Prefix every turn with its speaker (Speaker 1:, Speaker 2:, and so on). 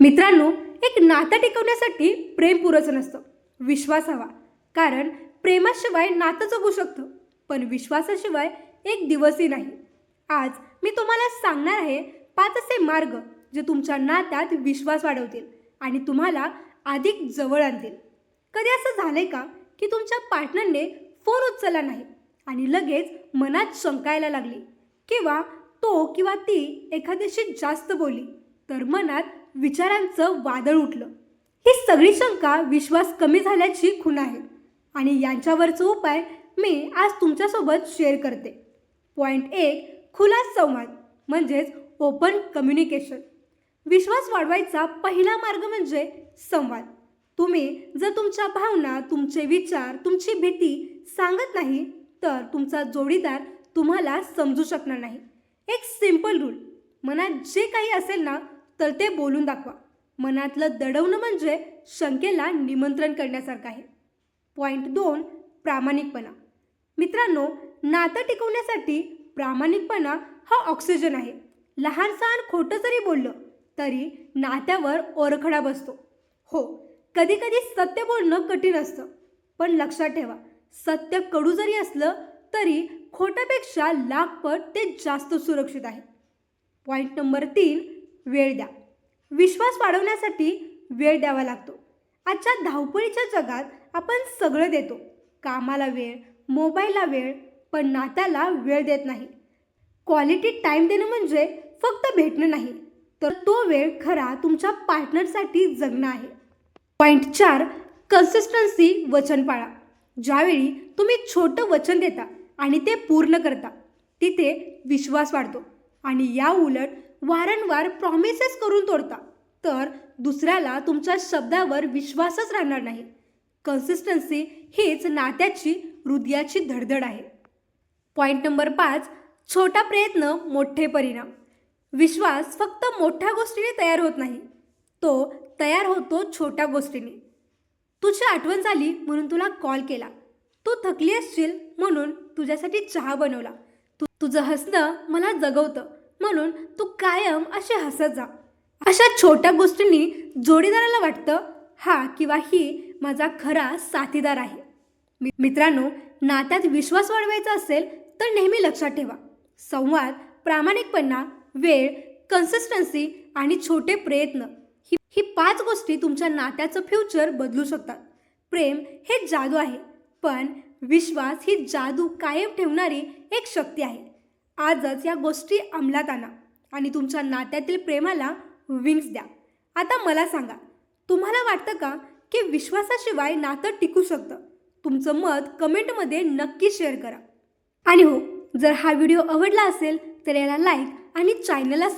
Speaker 1: मित्रांनो एक नातं टिकवण्यासाठी प्रेम पुरचं नसतं. विश्वास हवा. कारण प्रेमाशिवाय नातं जगू शकतं पण विश्वासाशिवाय एक दिवसही नाही. आज मी तुम्हाला सांगणार आहे पाच असे मार्ग जे तुमच्या नात्यात विश्वास वाढवतील आणि तुम्हाला अधिक जवळ आणतील. कधी असं झालंय का की तुमच्या पार्टनरने फोन उचलला नाही आणि लगेच मनात शंकायला लागली? किंवा तो किंवा ती एखाद्याशी जास्त बोलली तर मनात विचारांचं वादळ उठलं. ही सगळी शंका विश्वास कमी झाल्याची खूण आहे. आणि यांच्यावरचा उपाय मी आज तुमच्यासोबत शेअर करते. पॉईंट एक खुला संवाद म्हणजेच ओपन कम्युनिकेशन विश्वास वाढवायचा पहिला मार्ग म्हणजे संवाद. तुम्ही जर तुमच्या भावना तुमचे विचार तुमची भीती सांगत नाही तर तुमचा जोडीदार तुम्हाला समजू शकणार नाही. एक सिंपल रूल मनात जे काही असेल ना तर ते बोलून दाखवा. मनातलं दडवणं म्हणजे शंकेला निमंत्रण करण्यासारखं आहे. पॉईंट दोन प्रामाणिकपणा. मित्रांनो नातं टिकवण्यासाठी प्रामाणिकपणा हा ऑक्सिजन आहे. लहान सहान खोटं जरी बोललं तरी नात्यावर ओरखडा बसतो. हो कधीकधी सत्य बोलणं कठीण असतं. पण लक्षात ठेवा सत्य कडू जरी असलं तरी खोट्यापेक्षा लाखपट ते जास्त सुरक्षित आहे. पॉईंट नंबर तीन वेळ द्या. विश्वास वाढवण्यासाठी वेळ द्यावा लागतो. आजच्या धावपळीच्या जगात आपण सगळं देतो. कामाला वेळ मोबाईलला वेळ पण नात्याला वेळ देत नाही. क्वालिटी टाईम देणं म्हणजे फक्त भेटणं नाही तर तो वेळ खरा तुमच्या पार्टनरसाठी जगणं आहे. पॉईंट चार कन्सिस्टन्सी वचन पाळा. ज्यावेळी तुम्ही छोटं वचन देता आणि ते पूर्ण करता तिथे विश्वास वाढतो. आणि या उलट वारंवार प्रॉमिसेस करून तोडता. तर दुसऱ्याला तुमच्या शब्दावर विश्वासच राहणार नाही. कन्सिस्टन्सी हीच नात्याची हृदयाची धडधड आहे. पॉईंट नंबर पाच छोटा प्रयत्न मोठे परिणाम. विश्वास फक्त मोठ्या गोष्टीने तयार होत नाही. तो तयार होतो छोट्या गोष्टीने. तुझी आठवण झाली म्हणून तुला कॉल केला. तू थकली असशील म्हणून तुझ्यासाठी चहा बनवला. तू तुझं हसणं मला जगवतं. म्हणून तू कायम असे हसत जा. अशा छोट्या गोष्टींनी जोडीदाराला वाटतं हा किंवा ही माझा खरा साथीदार आहे. मि- मित्रांनो नात्यात विश्वास वाढवायचा असेल तर नेहमी लक्षात ठेवा. संवाद प्रामाणिकपणा वेळ कन्सिस्टन्सी आणि छोटे प्रयत्न ही ही पाच गोष्टी तुमच्या नात्याचं फ्युचर बदलू शकतात. प्रेम हे जादू आहे पण विश्वास ही जादू कायम ठेवणारी एक शक्ती आहे. आजच या गोष्टी अंमलात आणा आणि तुमच्या नात्यातील प्रेमाला विंग्स द्या. आता मला सांगा तुम्हाला वाटतं का की विश्वासाशिवाय नातं टिकू शकतं? तुमचं मत कमेंटमध्ये नक्की शेअर करा. आणि हो जर हा व्हिडिओ आवडला असेल तर याला लाईक आणि चॅनलला